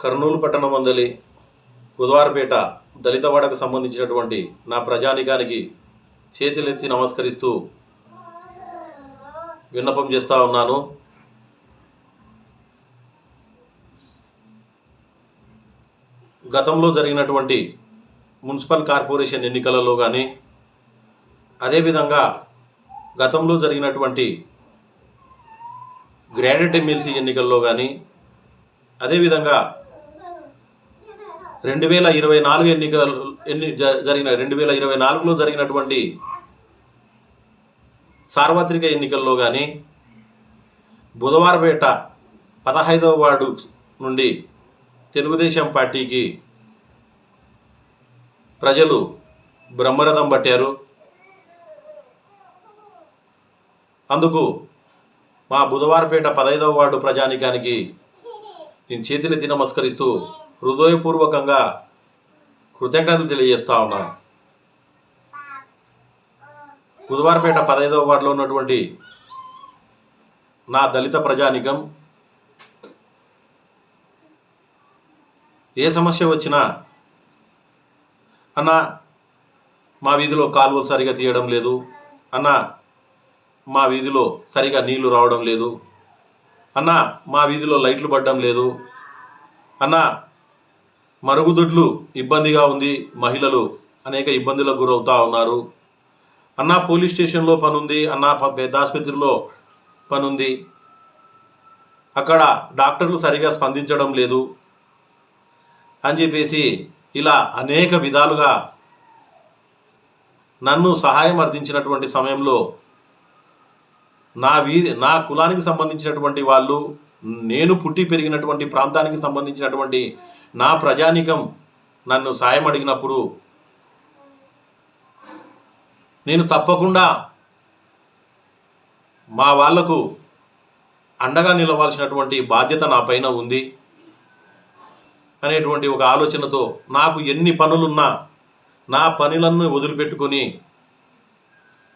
కర్నూలు పట్టణం మందలి బుధవారపేట దళితవాడకు సంబంధించినటువంటి నా ప్రజానికానికి చేతులెత్తి నమస్కరిస్తూ విన్నపం చేస్తూ ఉన్నాను. గతంలో జరిగినటువంటి మున్సిపల్ కార్పొరేషన్ ఎన్నికలలో కానీ అదేవిధంగా గతంలో జరిగినటువంటి గ్రాడ్యుయేట్ ఎమ్మెల్సీ ఎన్నికల్లో కానీ అదేవిధంగా రెండు వేల ఇరవై నాలుగు ఎన్నికలు ఎన్ని జ- జరిగిన రెండు వేల ఇరవై నాలుగులో జరిగినటువంటి సార్వత్రిక ఎన్నికల్లో కానీ బుధవారపేట పదహైదవ వార్డు నుండి తెలుగుదేశం పార్టీకి ప్రజలు బ్రహ్మరథం పట్టారు. అందుకు మా బుధవారపేట పదహైదవ వార్డు ప్రజానికానికి నేను చేతులెత్తి నమస్కరిస్తూ హృదయపూర్వకంగా కృతజ్ఞతలు తెలియజేస్తా ఉన్నాను. బుధవారపేట పదహైదవ వార్డులో ఉన్నటువంటి నా దళిత ప్రజానికం. ఏ సమస్య వచ్చినా అన్న మా వీధిలో కాలువలు సరిగా తీయడం లేదు. అన్న మా వీధిలో సరిగా నీళ్ళు రావడం లేదు. అన్న మా వీధిలో లైట్లు పడడం లేదు. అన్న మరుగుదొడ్లు ఇబ్బందిగా ఉంది మహిళలు అనేక ఇబ్బందులకు గురవుతూ ఉన్నారు. అన్న పోలీస్ స్టేషన్లో పనుంది అన్న పెద్దాసుపత్రిలో ఆసుపత్రిలో పనుంది. అక్కడ డాక్టర్లు సరిగా స్పందించడం లేదు అని చెప్పేసి ఇలా అనేక విధాలుగా నన్ను సహాయం అర్థించినటువంటి సమయంలో నా వీధి నా కులానికి సంబంధించినటువంటి వాళ్ళు నేను పుట్టి పెరిగినటువంటి ప్రాంతానికి సంబంధించినటువంటి నా ప్రజానికం నన్ను సాయం అడిగినప్పుడు నేను తప్పకుండా మా వాళ్ళకు అండగా నిలవాల్సినటువంటి బాధ్యత నా పైన ఉంది అనేటువంటి ఒక ఆలోచనతో నాకు ఎన్ని పనులున్నా నా పనులను వదిలిపెట్టుకొని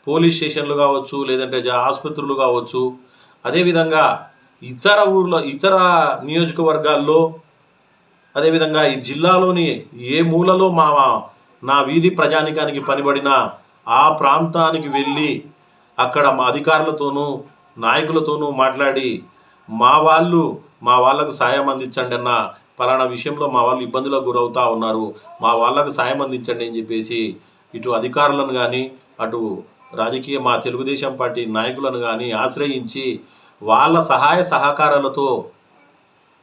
పోలీస్ స్టేషన్లు కావచ్చు లేదంటే ఆసుపత్రులు కావచ్చు అదేవిధంగా ఇతర ఊర్లో ఇతర నియోజకవర్గాల్లో అదేవిధంగా ఈ జిల్లాలోని ఏ మూలలో మా నా వీధి ప్రజానికానికి పనిబడిన ఆ ప్రాంతానికి వెళ్ళి అక్కడ మా అధికారులతోనూ నాయకులతోనూ మాట్లాడి మా వాళ్ళు మా వాళ్ళకు సాయం అందించండి అన్న పలానా విషయంలో మా వాళ్ళు ఇబ్బందులకు గురవుతూ ఉన్నారు. మా వాళ్ళకు సాయం అందించండి అని చెప్పేసి ఇటు అధికారులను కానీ అటు రాజకీయ మా తెలుగుదేశం పార్టీ నాయకులను కానీ ఆశ్రయించి వాళ్ళ సహాయ సహకారాలతో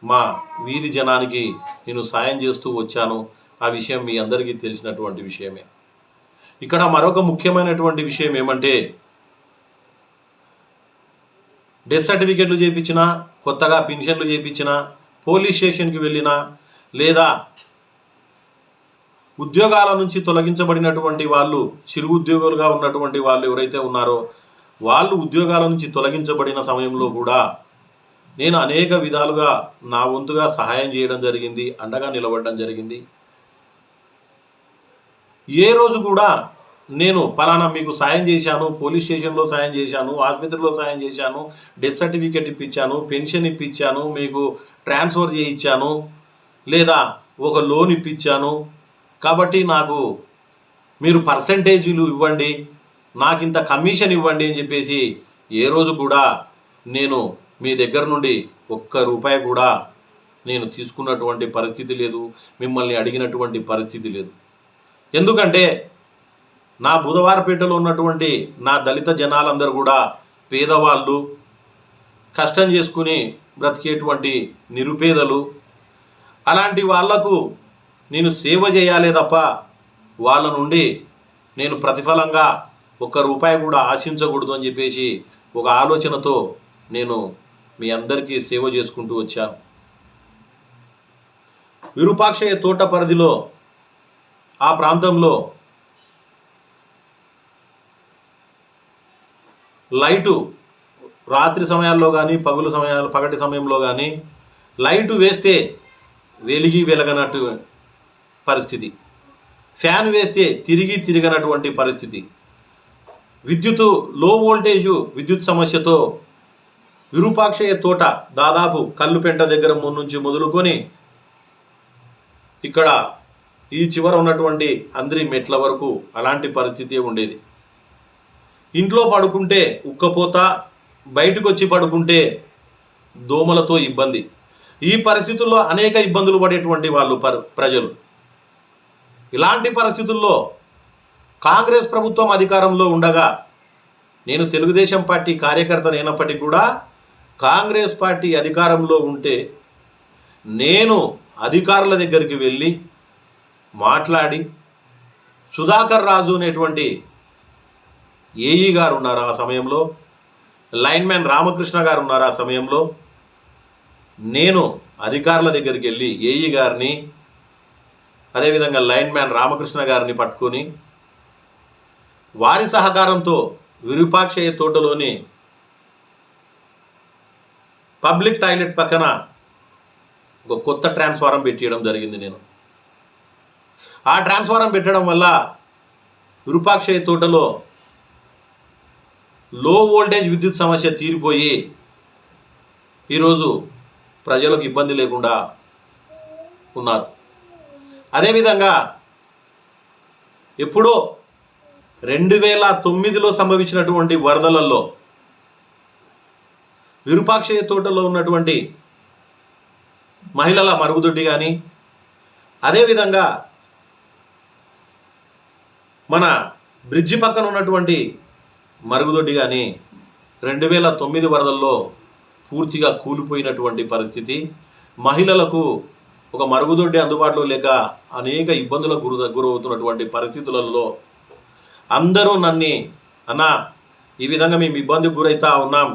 మా వీధి జనానికి నేను సాయం చేస్తూ వచ్చాను. ఆ విషయం మీ అందరికీ తెలిసినటువంటి విషయమే. ఇక్కడ మరొక ముఖ్యమైనటువంటి విషయం ఏమంటే డెత్ సర్టిఫికెట్లు చేయించినా కొత్తగా పెన్షన్లు చేయించినా పోలీస్ స్టేషన్కి వెళ్ళినా లేదా ఉద్యోగాల నుంచి తొలగించబడినటువంటి వాళ్ళు చిరు ఉద్యోగులుగా ఉన్నటువంటి వాళ్ళు ఎవరైతే ఉన్నారో వాళ్ళు ఉద్యోగాల నుంచి తొలగించబడిన సమయంలో కూడా నేను అనేక విధాలుగా నా వంతుగా సహాయం చేయడం జరిగింది అండగా నిలబడడం జరిగింది. ఏ రోజు కూడా నేను పలానా మీకు సాయం చేశాను పోలీస్ స్టేషన్లో సాయం చేశాను ఆసుపత్రిలో సాయం చేశాను డెత్ సర్టిఫికేట్ ఇప్పించాను పెన్షన్ ఇప్పించాను మీకు ట్రాన్స్ఫర్ చేయించాను లేదా ఒక లోన్ ఇప్పించాను. కాబట్టి నాకు మీరు పర్సంటేజీలు ఇవ్వండి నాకు ఇంత కమిషన్ ఇవ్వండి అని చెప్పేసి ఏ రోజు కూడా నేను మీ దగ్గర నుండి ఒక్క రూపాయి కూడా నేను తీసుకున్నటువంటి పరిస్థితి లేదు మిమ్మల్ని అడిగినటువంటి పరిస్థితి లేదు. ఎందుకంటే నా బుధవారపేటలో ఉన్నటువంటి నా దళిత జనాలందరూ కూడా పేదవాళ్ళు కష్టం చేసుకుని బ్రతికేటువంటి నిరుపేదలు అలాంటి వాళ్ళకు నేను సేవ చేయాలే తప్ప వాళ్ళ నుండి నేను ప్రతిఫలంగా ఒక్క రూపాయి కూడా ఆశించకూడదు అని చెప్పేసి ఒక ఆలోచనతో నేను మీ అందరికీ సేవ చేసుకుంటూ వచ్చాను. విరూపాక్షయ తోట పరిధిలో ఆ ప్రాంతంలో లైటు రాత్రి సమయాల్లో కానీ పగులు సమయాల్లో పగటి సమయంలో కానీ లైటు వేస్తే వెలిగి వెలగనట్టు పరిస్థితి. ఫ్యాన్ వేస్తే తిరిగి తిరగనటువంటి పరిస్థితి. విద్యుత్లో వోల్టేజ్ విద్యుత్ సమస్యతో విరూపాక్షయ తోట దాదాపు కల్లుపెంట దగ్గర నుంచి మొదలుకొని ఇక్కడ ఈ చివర ఉన్నటువంటి అంద్రి మెట్ల వరకు అలాంటి పరిస్థితి ఉండేది. ఇంట్లో పడుకుంటే ఉక్కపోత బయటకు వచ్చి పడుకుంటే దోమలతో ఇబ్బంది. ఈ పరిస్థితుల్లో అనేక ఇబ్బందులు పడేటువంటి వాళ్ళు ప్రజలు. ఇలాంటి పరిస్థితుల్లో కాంగ్రెస్ ప్రభుత్వం అధికారంలో ఉండగా నేను తెలుగుదేశం పార్టీ కార్యకర్తనైనప్పటికీ కూడా కాంగ్రెస్ పార్టీ అధికారంలో ఉంటే నేను అధికారుల దగ్గరికి వెళ్ళి మాట్లాడి సుధాకర్ రాజు అనేటువంటి ఏఈ గారు ఉన్నారు ఆ సమయంలో లైన్మ్యాన్ రామకృష్ణ గారు ఉన్నారు ఆ సమయంలో. నేను అధికారుల దగ్గరికి వెళ్ళి ఏఈ గారిని అదేవిధంగా లైన్మ్యాన్ రామకృష్ణ గారిని పట్టుకొని వారి సహకారంతో విరూపాక్షయ్య తోటలోని పబ్లిక్ టాయిలెట్ పక్కన ఒక కొత్త ట్రాన్స్ఫారం పెట్టియడం జరిగింది నేను. ఆ ట్రాన్స్ఫారం పెట్టడం వల్ల విరూపాక్షయ్య తోటలో లో వోల్టేజ్ విద్యుత్ సమస్య తీరిపోయి ఈరోజు ప్రజలకు ఇబ్బంది లేకుండా ఉన్నారు. అదేవిధంగా ఎప్పుడో రెండు వేల తొమ్మిదిలో సంభవించినటువంటి వరదలలో విరూపాక్షయ్య తోటలో ఉన్నటువంటి మహిళల మరుగుదొడ్డి కానీ అదేవిధంగా మన బ్రిడ్జి పక్కన ఉన్నటువంటి మరుగుదొడ్డి కానీ రెండు వేల తొమ్మిది వరదల్లో పూర్తిగా కూలిపోయినటువంటి పరిస్థితి. మహిళలకు ఒక మరుగుదొడ్డి అందుబాటులో లేక అనేక ఇబ్బందులకు గురి గురవుతున్నటువంటి పరిస్థితులలో అందరూ నన్ను అన్న ఈ విధంగా మేము ఇబ్బందికి గురవుతా ఉన్నాం.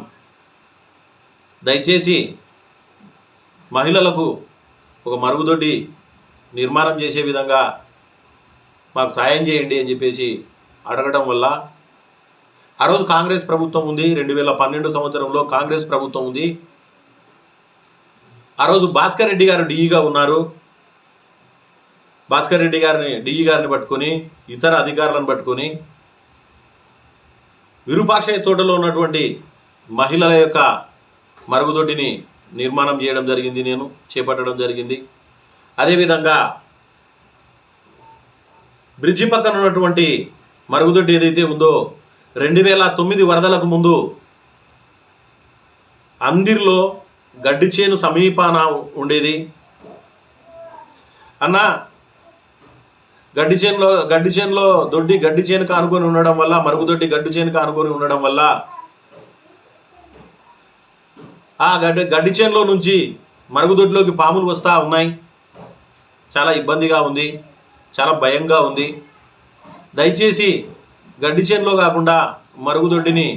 దయచేసి మహిళలకు ఒక మరుగుదొడ్డి నిర్మాణం చేసే విధంగా మాకు సాయం చేయండి అని చెప్పేసి అడగడం వల్ల ఆ రోజు కాంగ్రెస్ ప్రభుత్వం ఉంది రెండు వేల పన్నెండు సంవత్సరంలో కాంగ్రెస్ ప్రభుత్వం ఉంది. ఆ రోజు భాస్కర్ రెడ్డి గారు డిఈగా ఉన్నారు. భాస్కర్ రెడ్డి గారిని డిఈ గారిని పట్టుకొని ఇతర అధికారులను పట్టుకొని విరూపాక్షయ తోటలో ఉన్నటువంటి మహిళల యొక్క మరుగుదొడ్డిని నిర్మాణం చేయడం జరిగింది నేను చేపట్టడం జరిగింది. అదేవిధంగా బ్రిడ్జి పక్కన ఉన్నటువంటి మరుగుదొడ్డి ఏదైతే ఉందో రెండు వేల తొమ్మిది వరదలకు ముందు అందిర్లో గడ్డి చేను సమీపాన ఉండేది. అన్న గడ్డి చేనులో గడ్డి చేనులో దొడ్డి గడ్డి చేను కానుకొని ఉండడం వల్ల మరుగుదొడ్డి గడ్డి చేను కానుకొని ఉండడం వల్ల ఆ గడ్డి గడ్డి చేనులో నుంచి మరుగుదొడ్డిలోకి పాములు వస్తూ ఉన్నాయి. చాలా ఇబ్బందిగా ఉంది. చాలా భయంగా ఉంది. దయచేసి గడ్డి చేనులో కాకుండా మరుగుదొడ్డిని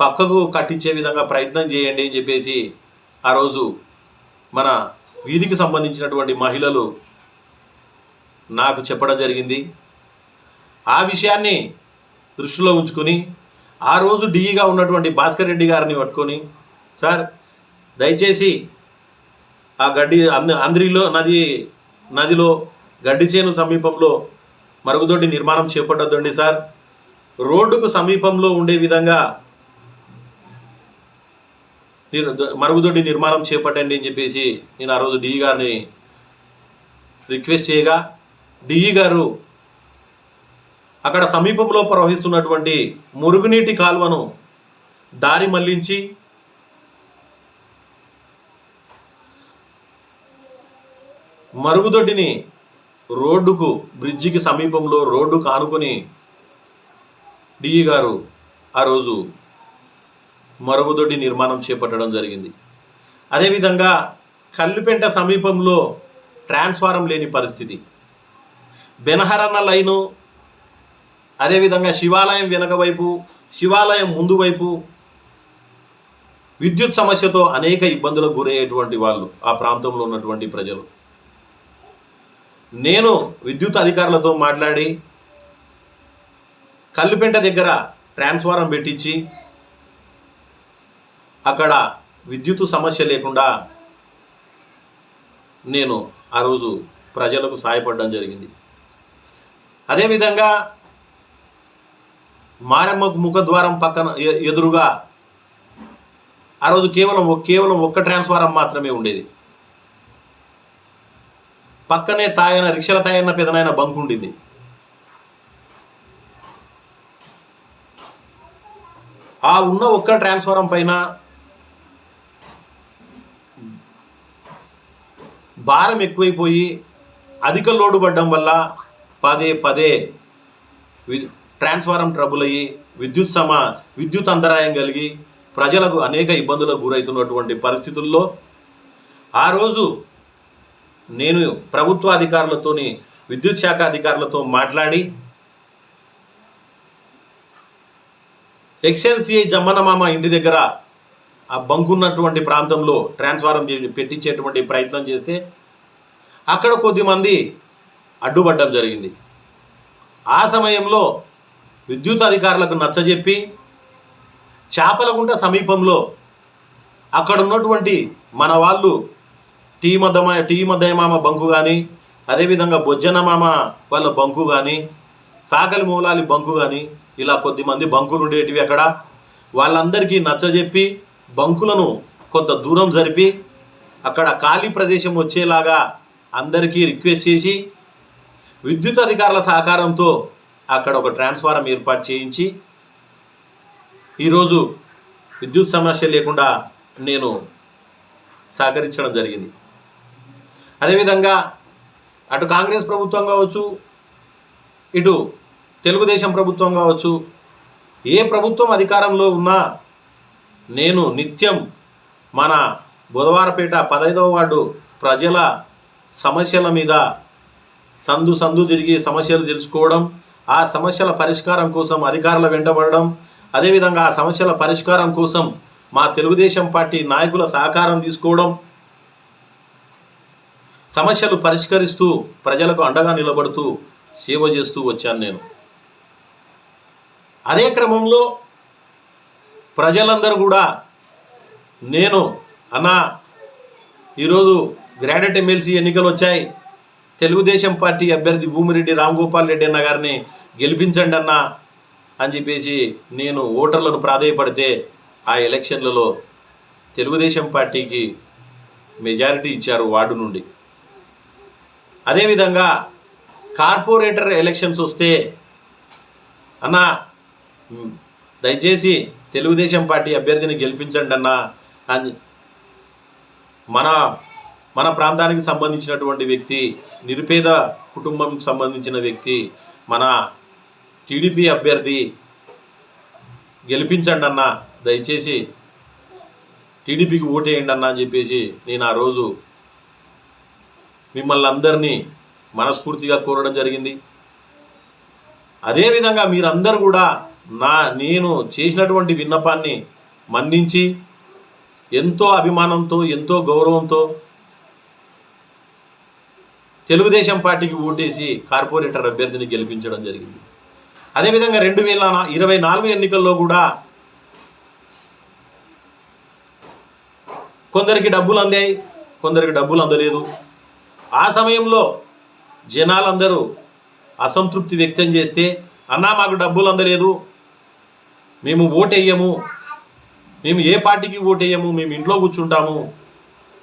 పక్కకు కట్టించే విధంగా ప్రయత్నం చేయండి అని చెప్పేసి ఆ రోజు మన వీధికి సంబంధించినటువంటి మహిళలు నాకు చెప్పడం జరిగింది. ఆ విషయాన్ని దృష్టిలో ఉంచుకొని ఆ రోజు డిఈగా ఉన్నటువంటి భాస్కర్ రెడ్డి గారిని పట్టుకొని సార్ దయచేసి ఆ గడ్డి అంద అంద్రిలో నది నదిలో గడ్డి చేను సమీపంలో మరుగుదొడ్డి నిర్మాణం చేపట్టద్దండి సార్. రోడ్డుకు సమీపంలో ఉండే విధంగా మరుగుదొడ్డి నిర్మాణం చేపట్టండి అని చెప్పేసి నేను ఆ రోజు డిఈ గారిని రిక్వెస్ట్ చేయగా డిఈ గారు అక్కడ సమీపంలో ప్రవహిస్తున్నటువంటి మురుగునీటి కాలువను దారి మళ్ళించి మరుగుదొడ్డిని రోడ్డుకు బ్రిడ్జికి సమీపంలో రోడ్డుకు కానుకొని డిఈ గారు ఆ రోజు మరుగుదొడ్డి నిర్మాణం చేపట్టడం జరిగింది. అదేవిధంగా కల్లుపెంట సమీపంలో ట్రాన్స్ఫారం లేని పరిస్థితి. బెనహరన్న లైను అదేవిధంగా శివాలయం వెనక వైపు శివాలయం ముందు వైపు విద్యుత్ సమస్యతో అనేక ఇబ్బందులకు గురయ్యేటువంటి వాళ్ళు ఆ ప్రాంతంలో ఉన్నటువంటి ప్రజలు. నేను విద్యుత్ అధికారులతో మాట్లాడి కల్లుపెంట దగ్గర ట్రాన్స్ఫారం పెట్టించి అక్కడ విద్యుత్ సమస్య లేకుండా నేను ఆ రోజు ప్రజలకు సహాయపడడం జరిగింది. అదేవిధంగా మారమ్మ ముఖద్వారం పక్కన ఎ- ఎదురుగా ఆ రోజు కేవలం కేవలం ఒక్క ట్రాన్స్ఫారం మాత్రమే ఉండేది. పక్కనే తాయన రిక్షల తాయన్న పెదనాయన బంక్ ఉండింది. ఆ ఉన్న ఒక్క ట్రాన్స్ఫారం పైన భారం ఎక్కువైపోయి అధిక లోడు పడడం వల్ల పదే పదే వి- ట్రాన్స్ఫారం ట్రబుల్ అయ్యి విద్యుత్ సమ విద్యుత్ అంతరాయం కలిగి ప్రజలకు అనేక ఇబ్బందులకు గురవుతున్నటువంటి పరిస్థితుల్లో ఆ రోజు నేను ప్రభుత్వ అధికారులతోని విద్యుత్ శాఖ అధికారులతో మాట్లాడి ఎక్స్ఎన్సిఐ జమ్మనమామ ఇంటి దగ్గర ఆ బంకున్నటువంటి ప్రాంతంలో ట్రాన్స్ఫారం పెట్టించేటువంటి ప్రయత్నం చేస్తే అక్కడ కొద్దిమంది అడ్డుపడడం జరిగింది. ఆ సమయంలో విద్యుత్ అధికారులకు నచ్చజెప్పి చేపలగుంట సమీపంలో అక్కడ ఉన్నటువంటి మన వాళ్ళు టీ మద్దమ టీ మద్దయమామ బంకు కానీ అదేవిధంగా బొజ్జనమామ వాళ్ళ బంకు కానీ సాకలి మూలాలి బంకు కానీ ఇలా కొద్దిమంది బంకులు ఉండేటివి అక్కడ. వాళ్ళందరికీ నచ్చజెప్పి బంకులను కొంత దూరం జరిపి అక్కడ ఖాళీ ప్రదేశం వచ్చేలాగా అందరికీ రిక్వెస్ట్ చేసి విద్యుత్ అధికారుల సహకారంతో అక్కడ ఒక ట్రాన్స్ఫారం ఏర్పాటు చేయించి ఈరోజు విద్యుత్ సమస్య లేకుండా నేను సహకరించడం జరిగింది. అదేవిధంగా అటు కాంగ్రెస్ ప్రభుత్వం కావచ్చు ఇటు తెలుగుదేశం ప్రభుత్వం కావచ్చు ఏ ప్రభుత్వం అధికారంలో ఉన్నా నేను నిత్యం మన బుధవారపేట పదహైదవ వార్డు ప్రజల సమస్యల మీద సందు సందు తిరిగి సమస్యలు తెలుసుకోవడం ఆ సమస్యల పరిష్కారం కోసం అధికారుల వెంటబడడం అదేవిధంగా ఆ సమస్యల పరిష్కారం కోసం మా తెలుగుదేశం పార్టీ నాయకుల సహకారం తీసుకోవడం సమస్యలు పరిష్కరిస్తూ ప్రజలకు అండగా నిలబడుతూ సేవ చేస్తూ వచ్చాను నేను. అదే క్రమంలో ప్రజలందరూ కూడా నేను అన్నా ఈరోజు గ్రాడ్యుయేట్ ఎమ్మెల్సీ ఎన్నికలు వచ్చాయి. తెలుగుదేశం పార్టీ అభ్యర్థి భూమిరెడ్డి రామ్ గోపాల్ రెడ్డి అన్న గారిని గెలిపించండి అన్న అని చెప్పేసి నేను ఓటర్లను ప్రాధాయపడితే ఆ ఎలక్షన్లలో తెలుగుదేశం పార్టీకి మెజారిటీ ఇచ్చారు వార్డు నుండి. అదేవిధంగా కార్పొరేటర్ ఎలక్షన్స్ వస్తే అన్న దయచేసి తెలుగుదేశం పార్టీ అభ్యర్థిని గెలిపించండి అన్న అని మన మన ప్రాంతానికి సంబంధించినటువంటి వ్యక్తి నిరుపేద కుటుంబంకి సంబంధించిన వ్యక్తి మన టీడీపీ అభ్యర్థి గెలిపించండి అన్న దయచేసి టీడీపీకి ఓటేయండి అన్న అని చెప్పేసి నేను ఆ రోజు మిమ్మల్ని అందరినీ మనస్ఫూర్తిగా కోరడం జరిగింది. అదేవిధంగా మీరందరూ కూడా నా నేను చేసినటువంటి విన్నపాన్ని మన్నించి ఎంతో అభిమానంతో ఎంతో గౌరవంతో తెలుగుదేశం పార్టీకి ఓటేసి కార్పొరేటర్ అభ్యర్థిని గెలిపించడం జరిగింది. అదేవిధంగా రెండు వేల ఇరవై నాలుగు ఎన్నికల్లో కూడా కొందరికి డబ్బులు అందాయి కొందరికి డబ్బులు అందలేదు. ఆ సమయంలో జనాలందరూ అసంతృప్తి వ్యక్తం చేస్తే అన్నా మాకు డబ్బులు అందలేదు. మేము ఓటేయము. మేము ఏ పార్టీకి ఓటేయము. మేము ఇంట్లో కూర్చుంటాము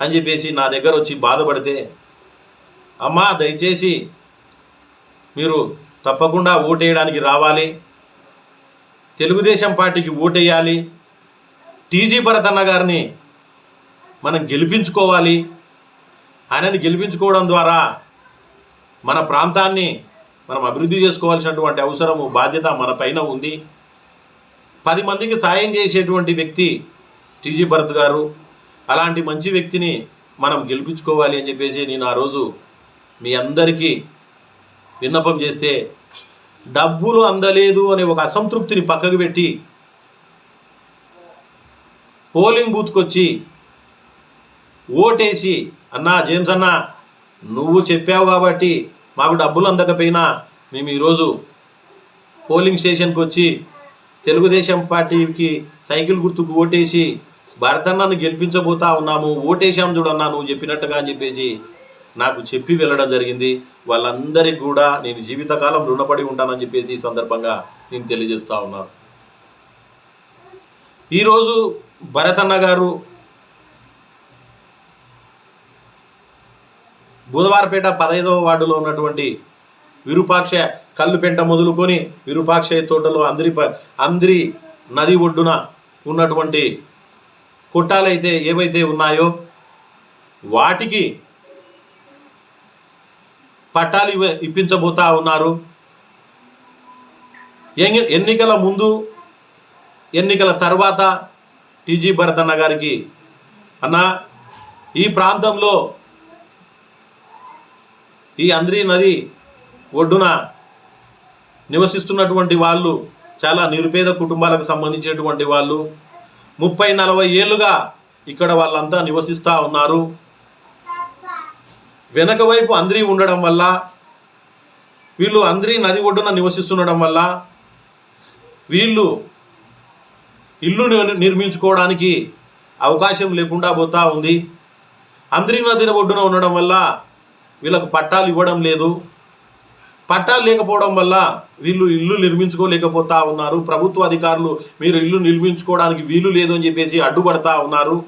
అని చెప్పేసి నా దగ్గర వచ్చి బాధపడితే అమ్మా దయచేసి మీరు తప్పకుండా ఓటేయడానికి రావాలి. తెలుగుదేశం పార్టీకి ఓటేయాలి. టీజీ భరత్ గారిని మనం గెలిపించుకోవాలి. ఆయనని గెలిపించుకోవడం ద్వారా మన ప్రాంతాన్ని మనం అభివృద్ధి చేసుకోవాల్సినటువంటి అవసరము బాధ్యత మన పైన ఉంది. పది మందికి సాయం చేసేటువంటి వ్యక్తి టీజీ భరత్ గారు. అలాంటి మంచి వ్యక్తిని మనం గెలిపించుకోవాలి అని చెప్పేసి నేను ఆ రోజు మీ అందరికీ విన్నపం చేస్తే డబ్బులు అందలేదు అనే ఒక అసంతృప్తిని పక్కకు పెట్టి పోలింగ్ బూత్కి వచ్చి ఓటేసి అన్నా జేమ్స్ అన్నా నువ్వు చెప్పావు కాబట్టి మాకు డబ్బులు అందకపోయినా మేము ఈరోజు పోలింగ్ స్టేషన్కి వచ్చి తెలుగుదేశం పార్టీకి సైకిల్ గుర్తుకు ఓటేసి భరతన్నను గెలిపించబోతా ఉన్నాము ఓటేశాం చూడన్నా నువ్వు చెప్పినట్టుగా అని చెప్పేసి నాకు చెప్పి వెళ్ళడం జరిగింది. వాళ్ళందరికీ కూడా నేను జీవితకాలం రుణపడి ఉంటానని చెప్పేసి ఈ సందర్భంగా నేను తెలియజేస్తా ఉన్నాను ఈరోజు భరతన్న గారు బుధవారపేట పదహైదవ వార్డులో ఉన్నటువంటి విరూపాక్ష కల్లుపెంట మొదలుకొని విరూపాక్ష తోటలో అందరి ప- అందరి నది ఒడ్డున ఉన్నటువంటి కొట్టాలైతే ఏవైతే ఉన్నాయో వాటికి పట్టాలు ఇప్పించబోతా ఉన్నారు. ఎన్నికల ముందు ఎన్నికల తర్వాత టీజీ భరతన్న గారికి అన్న ఈ ప్రాంతంలో ఈ అంద్రి నది ఒడ్డున నివసిస్తున్నటువంటి వాళ్ళు చాలా నిరుపేద కుటుంబాలకు సంబంధించినటువంటి వాళ్ళు ముప్పై నలభై ఏళ్ళుగా ఇక్కడ వాళ్ళంతా నివసిస్తూ ఉన్నారు. వెనక వైపు అంద్రి ఉండడం వల్ల వీళ్ళు అంద్రి నది ఒడ్డున నివసిస్తుండడం వల్ల వీళ్ళు ఇల్లు నిర్మించుకోవడానికి అవకాశం లేకుండా పోతా ఉంది. అంద్రి నది ఒడ్డున ఉండడం వల్ల వీళ్ళకు పట్టాలు ఇవ్వడం లేదు. పట్టాలు లేకపోవడం వల్ల వీళ్ళు ఇల్లు నిర్మించుకోలేకపోతా ఉన్నారు. ప్రభుత్వ అధికారులు మీరు ఇల్లు నిర్మించుకోవడానికి వీలు లేదు అని చెప్పేసి అడ్డుపడతా ఉన్నారు.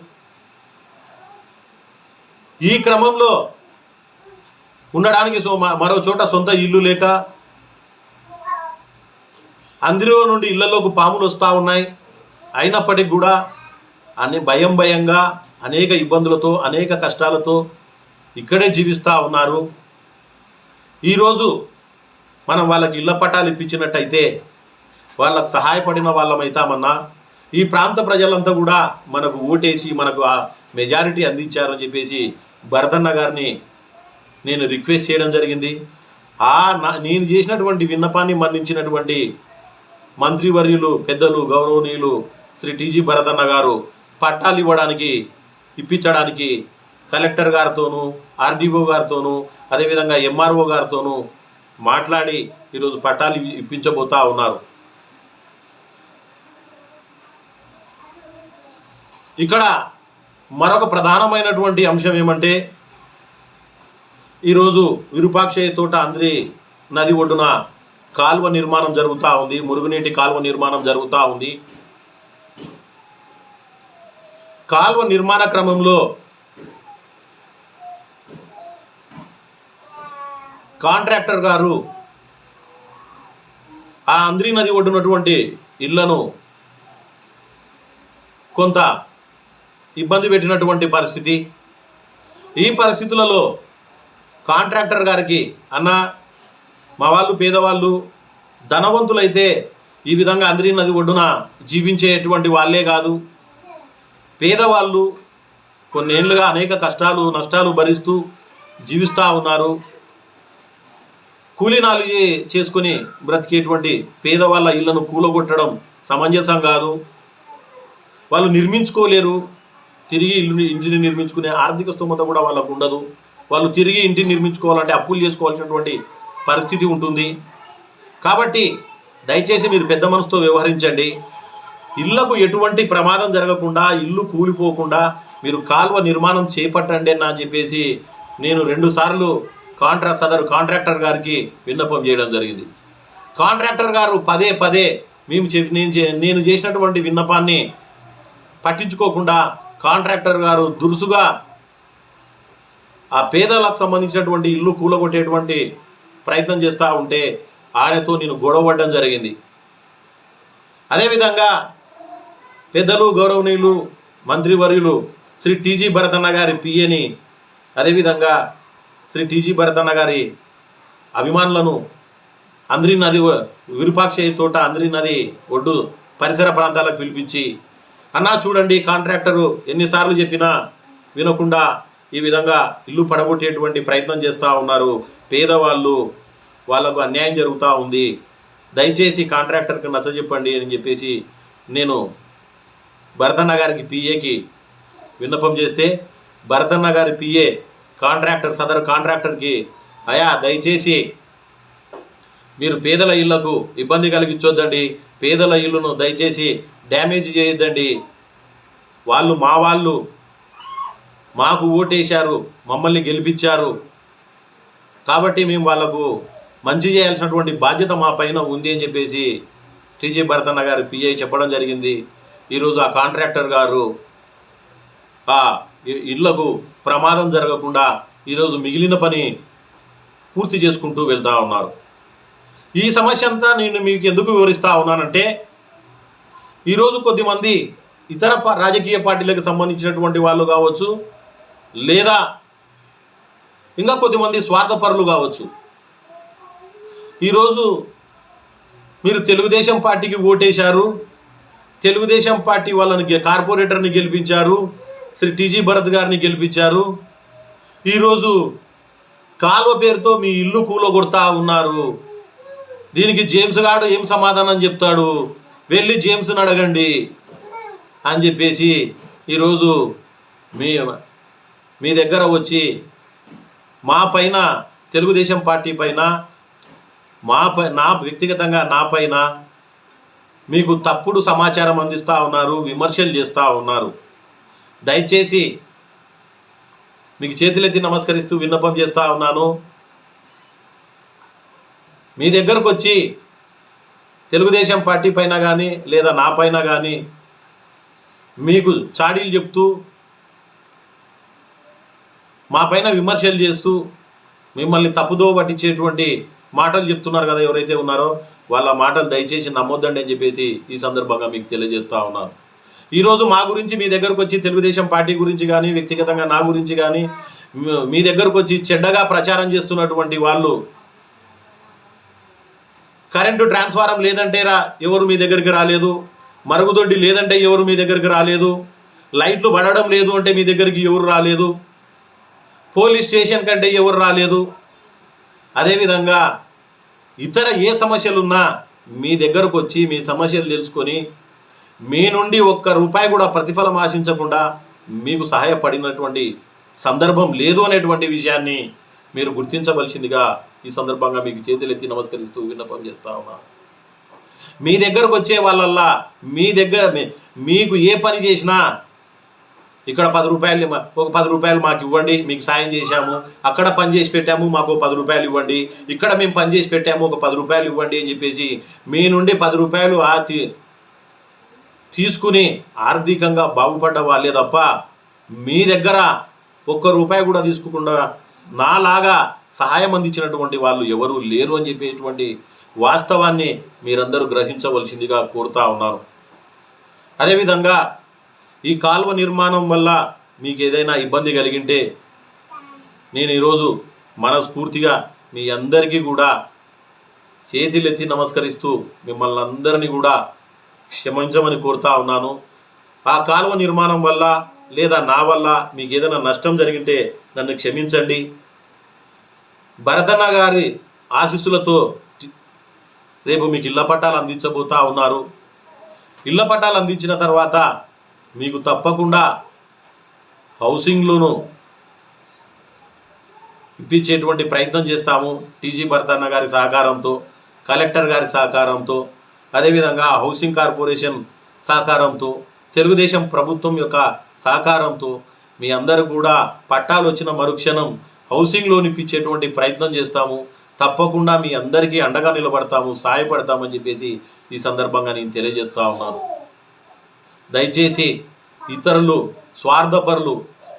ఈ క్రమంలో ఉండడానికి సో మరో చోట సొంత ఇల్లు లేక అందులో నుండి ఇళ్ళలోకి పాములు వస్తూ ఉన్నాయి. అయినప్పటికీ కూడా అనే భయం భయంగా అనేక ఇబ్బందులతో అనేక కష్టాలతో ఇక్కడే జీవిస్తూ ఉన్నారు. ఈరోజు మనం వాళ్ళకి ఇళ్ళ పట్టాలు ఇప్పించినట్టయితే వాళ్ళకు సహాయపడిన వాళ్ళమైతామన్నా ఈ ప్రాంత ప్రజలంతా కూడా మనకు ఓటేసి మనకు ఆ మెజారిటీ అందించారని చెప్పేసి భరతన్న గారిని నేను రిక్వెస్ట్ చేయడం జరిగింది. ఆ నా నేను చేసినటువంటి విన్నపాన్ని మన్నించినటువంటి మంత్రివర్యులు పెద్దలు గౌరవనీయులు శ్రీ టీజీ భరతన్న గారు పట్టాలు ఇవ్వడానికి ఇప్పించడానికి కలెక్టర్ గారితోనూ ఆర్డీఓ గారితోనూ అదేవిధంగా ఎంఆర్ఓ గారితోనూ మాట్లాడి ఈరోజు పట్టాలు ఇప్పించబోతా ఉన్నారు. ఇక్కడ మరొక ప్రధానమైనటువంటి అంశం ఏమంటే ఈరోజు విరూపాక్షయ తోట అంద్రి నది ఒడ్డున కాలువ నిర్మాణం జరుగుతూ ఉంది మురుగునీటి కాలువ నిర్మాణం జరుగుతూ ఉంది. కాలువ నిర్మాణ క్రమంలో కాంట్రాక్టర్ గారు ఆ అంద్రి నది ఒడ్డునటువంటి ఇళ్ళను కొంత ఇబ్బంది పెట్టినటువంటి పరిస్థితి. ఈ పరిస్థితులలో కాంట్రాక్టర్ గారికి అన్న మా వాళ్ళు పేదవాళ్ళు ధనవంతులైతే ఈ విధంగా అందరి నది ఒడ్డున జీవించేటువంటి వాళ్ళే కాదు. పేదవాళ్ళు కొన్నేళ్ళుగా అనేక కష్టాలు నష్టాలు భరిస్తూ జీవిస్తూ ఉన్నారు. కూలీనాలు చేసుకుని చేసుకొని బ్రతికేటువంటి పేదవాళ్ళ ఇళ్ళను కూలగొట్టడం సమంజసం కాదు. వాళ్ళు నిర్మించుకోలేరు. తిరిగి ఇల్లు ఇంటిని నిర్మించుకునే ఆర్థిక స్తోమత కూడా వాళ్ళకు ఉండదు. వాళ్ళు తిరిగి ఇంటిని నిర్మించుకోవాలంటే అప్పులు చేసుకోవాల్సినటువంటి పరిస్థితి ఉంటుంది. కాబట్టి దయచేసి మీరు పెద్ద మనసుతో వ్యవహరించండి. ఇళ్ళకు ఎటువంటి ప్రమాదం జరగకుండా ఇల్లు కూలిపోకుండా మీరు కాల్వ నిర్మాణం చేపట్టండి అని చెప్పేసి నేను రెండు సార్లు కాంట్రా సదరు కాంట్రాక్టర్ గారికి విన్నపం చేయడం జరిగింది. కాంట్రాక్టర్ గారు పదే పదే మేము చెప్పి నేను చే- నేను చేసినటువంటి విన్నపాన్ని పట్టించుకోకుండా కాంట్రాక్టర్ గారు దురుసుగా ఆ పేదలకు సంబంధించినటువంటి ఇల్లు కూలగొట్టేటువంటి ప్రయత్నం చేస్తూ ఉంటే ఆయనతో నేను గొడవపడడం జరిగింది. అదేవిధంగా పెద్దలు గౌరవనీయులు మంత్రివర్యులు శ్రీ టీజీ భరతన్న గారి పిఏని అదేవిధంగా శ్రీ టీజీ భరతన్న గారి అభిమానులను అంద్రి నది విరూపాక్ష తోట అంద్రి నది ఒడ్డు పరిసర ప్రాంతాలకు పిలిపించి అన్నా చూడండి కాంట్రాక్టరు ఎన్నిసార్లు చెప్పినా వినకుండా ఈ విధంగా ఇల్లు పడగొట్టేటువంటి ప్రయత్నం చేస్తూ ఉన్నారు. పేదవాళ్ళు వాళ్ళకు అన్యాయం జరుగుతూ ఉంది. దయచేసి కాంట్రాక్టర్కి నచ్చజెప్పండి అని చెప్పేసి నేను భరతన్న గారికి పిఏకి విన్నపం చేస్తే భరతన్న గారి పిఏ కాంట్రాక్టర్ సదరు కాంట్రాక్టర్కి అయా దయచేసి మీరు పేదల ఇళ్ళకు ఇబ్బంది కలిగించొద్దండి. పేదల ఇల్లును దయచేసి డ్యామేజ్ చేయొద్దండి. వాళ్ళు మా వాళ్ళు మాకు ఓటేశారు మమ్మల్ని గెలిపించారు. కాబట్టి మేము వాళ్ళకు మంచి చేయాల్సినటువంటి బాధ్యత మా పైన ఉంది అని చెప్పేసి టీజీ భరతన్న గారు పిఐ చెప్పడం జరిగింది. ఈరోజు ఆ కాంట్రాక్టర్ గారు ఆ ఇళ్ళకు ప్రమాదం జరగకుండా ఈరోజు మిగిలిన పని పూర్తి చేసుకుంటూ వెళ్తూ ఉన్నారు. ఈ సమస్య అంతా నేను మీకు ఎందుకు వివరిస్తూ ఉన్నానంటే ఈరోజు కొద్దిమంది ఇతర రాజకీయ పార్టీలకు సంబంధించినటువంటి వాళ్ళు కావచ్చు లేదా ఇంకా కొద్దిమంది స్వార్థపరులు కావచ్చు. ఈరోజు మీరు తెలుగుదేశం పార్టీకి ఓటేశారు. తెలుగుదేశం పార్టీ వాళ్ళని కార్పొరేటర్ని గెలిపించారు. శ్రీ టీజీ భరత్ గారిని గెలిపించారు. ఈరోజు కాలువ పేరుతో మీ ఇల్లు కూలగొడతా ఉన్నారు. దీనికి జేమ్స్ గాడు ఏం సమాధానం చెప్తాడు? వెళ్ళి జేమ్స్ని అడగండి అని చెప్పేసి ఈరోజు మీ మీ దగ్గర వచ్చి మా పైన తెలుగుదేశం పార్టీ పైన మా పై నా వ్యక్తిగతంగా నా పైన మీకు తప్పుడు సమాచారం అందిస్తూ ఉన్నారు విమర్శలు చేస్తూ ఉన్నారు. దయచేసి మీకు చేతులెత్తి నమస్కరిస్తూ విన్నపం చేస్తూ ఉన్నాను. మీ దగ్గరకు వచ్చి తెలుగుదేశం పార్టీ పైన కానీ లేదా నా పైన కానీ మీకు చాడీలు చెప్తూ మా పైన విమర్శలు చేస్తూ మిమ్మల్ని తప్పుదో పట్టించేటువంటి మాటలు చెప్తున్నారు కదా ఎవరైతే ఉన్నారో వాళ్ళ మాటలు దయచేసి నమ్మొద్దండి అని చెప్పేసి ఈ సందర్భంగా మీకు తెలియజేస్తూ ఉన్నారు ఈరోజు మా గురించి మీ దగ్గరకు వచ్చి తెలుగుదేశం పార్టీ గురించి కానీ వ్యక్తిగతంగా నా గురించి కానీ మీ- మీ దగ్గరకు వచ్చి చెడ్డగా ప్రచారం చేస్తున్నటువంటి వాళ్ళు కరెంటు ట్రాన్స్ఫారం లేదంటే రా ఎవరు మీ దగ్గరికి రాలేదు. మరుగుదొడ్డి లేదంటే ఎవరు మీ దగ్గరికి రాలేదు. లైట్లు పడడం లేదు అంటే మీ దగ్గరికి ఎవరు రాలేదు. పోలీస్ స్టేషన్ కంటే ఎవరు రాలేదు? అదేవిధంగా ఇతర ఏ సమస్యలున్నా మీ దగ్గరకు వచ్చి మీ సమస్యలు తెలుసుకొని మీ నుండి ఒక్క రూపాయి కూడా ప్రతిఫలం ఆశించకుండా మీకు సహాయపడినటువంటి సందర్భం లేదు అనేటువంటి విషయాన్ని మీరు గుర్తించవలసిందిగా ఈ సందర్భంగా మీకు చేతులెత్తి నమస్కరిస్తూ విన్నపం చేస్తా ఉన్నా. మీ దగ్గరకు వచ్చే వాళ్ళల్లా మీ దగ్గర మీకు ఏ పని చేసినా ఇక్కడ పది రూపాయలు మా- ఒక పది రూపాయలు మాకు ఇవ్వండి మీకు సాయం చేశాము. అక్కడ పని చేసి పెట్టాము మాకు పది రూపాయలు ఇవ్వండి. ఇక్కడ మేము పని చేసి పెట్టాము ఒక పది రూపాయలు ఇవ్వండి అని చెప్పేసి మీ నుండి పది రూపాయలు ఆ తీ- తీసుకుని ఆర్థికంగా బాగుపడ్డ వాళ్ళే తప్ప మీ దగ్గర ఒక్క రూపాయి కూడా తీసుకోకుండా నాలాగా సహాయం అందించినటువంటి వాళ్ళు ఎవరు లేరు అని చెప్పేటువంటి వాస్తవాన్ని మీరందరూ గ్రహించవలసిందిగా కోరుతా ఉన్నారు అదేవిధంగా ఈ కాలువ నిర్మాణం వల్ల మీకు ఏదైనా ఇబ్బంది కలిగింటే నేను ఈరోజు మనస్ఫూర్తిగా మీ అందరికీ కూడా చేతులెత్తి నమస్కరిస్తూ మిమ్మల్ని అందరినీ కూడా క్షమించమని కోరుతా ఉన్నాను. ఆ కాలువ నిర్మాణం వల్ల లేదా నా వల్ల మీకు ఏదైనా నష్టం జరిగింటే నన్ను క్షమించండి. భరతన్న గారి ఆశీస్సులతో రేపు మీకు ఇళ్ళ పట్టాలు అందించబోతా ఉన్నారు. ఇళ్ళ పట్టాలు అందించిన తర్వాత మీకు తప్పకుండా హౌసింగ్ లోను ఇప్పించేటువంటి ప్రయత్నం చేస్తాము. టీజీ భరతన్న గారి సహకారంతో కలెక్టర్ గారి సహకారంతో అదేవిధంగా హౌసింగ్ కార్పొరేషన్ సహకారంతో తెలుగుదేశం ప్రభుత్వం యొక్క సహకారంతో మీ అందరూ కూడా పట్టాలు వచ్చిన మరుక్షణం హౌసింగ్ లోన్ ఇప్పించేటువంటి ప్రయత్నం చేస్తాము. తప్పకుండా మీ అందరికీ అండగా నిలబడతాము సహాయపడతామని చెప్పేసి ఈ సందర్భంగా నేను తెలియజేస్తా ఉన్నాను. దయచేసి ఇతరులు స్వార్థపరులు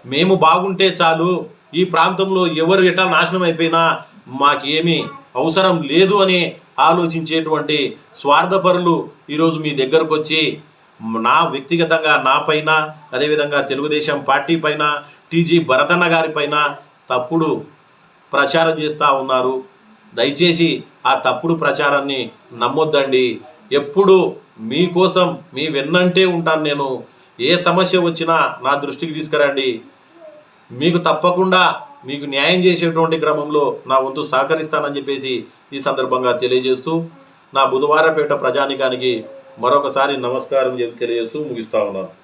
మేము బాగుంటే చాలు ఈ ప్రాంతంలో ఎవరు ఎట్లా నాశనం అయిపోయినా మాకేమీ అవసరం లేదు అని ఆలోచించేటువంటి స్వార్థపరులు ఈరోజు మీ దగ్గరకు వచ్చి నా వ్యక్తిగతంగా నా పైన అదేవిధంగా తెలుగుదేశం పార్టీ పైన టీజీ భరతన్న గారి పైన తప్పుడు ప్రచారం చేస్తూ ఉన్నారు. దయచేసి ఆ తప్పుడు ప్రచారాన్ని నమ్మొద్దండి. ఎప్పుడు మీకోసం మీ వెన్నంటే ఉంటాను నేను. ఏ సమస్య వచ్చినా నా దృష్టికి తీసుకురండి. మీకు తప్పకుండా మీకు న్యాయం చేసేటువంటి క్రమంలో నా వంతు సహకరిస్తానని చెప్పేసి ఈ సందర్భంగా తెలియజేస్తూ నా బుధవారపేట ప్రజానికానికి మరొకసారి నమస్కారం తెలియజేస్తూ ముగిస్తా ఉన్నాను.